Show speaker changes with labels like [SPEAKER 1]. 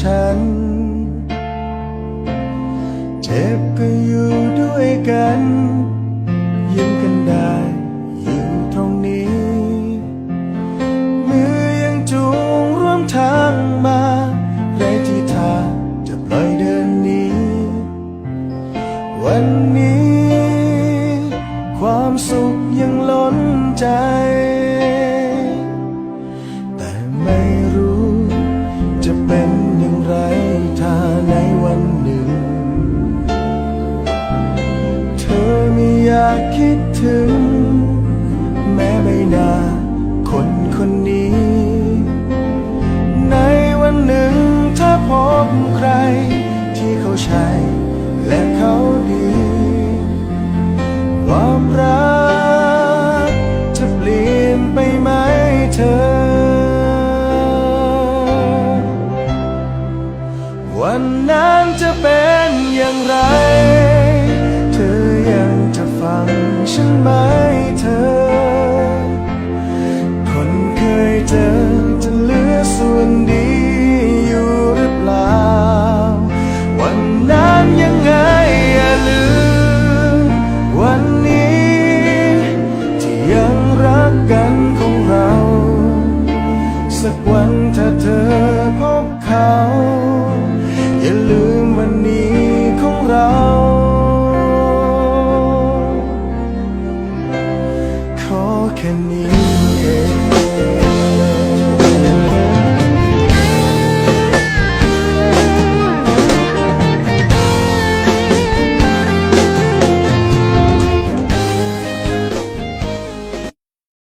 [SPEAKER 1] ฉัน เจ็บก็อยู่ด้วยกัน ยิ้มกันได้อยู่ตรงนี้ มือยังจูงร่วมทางมาไรที่ทาจะปล่อยเดินนี้ วันนี้ ความสุขยังล้นใจากคิดถึง แม้ไม่นาคนคนนี้ ในวันหนึ่งถ้าพบใคร ที่เขาใช่และเขาดีความรักจะเปลี่ยนไปไหมเธอ วันนั้นจะเป็นอย่างไร รั้ถ้าเธอพบเขา อย่าลืมวันนี้ของเรา ขอแค่นี้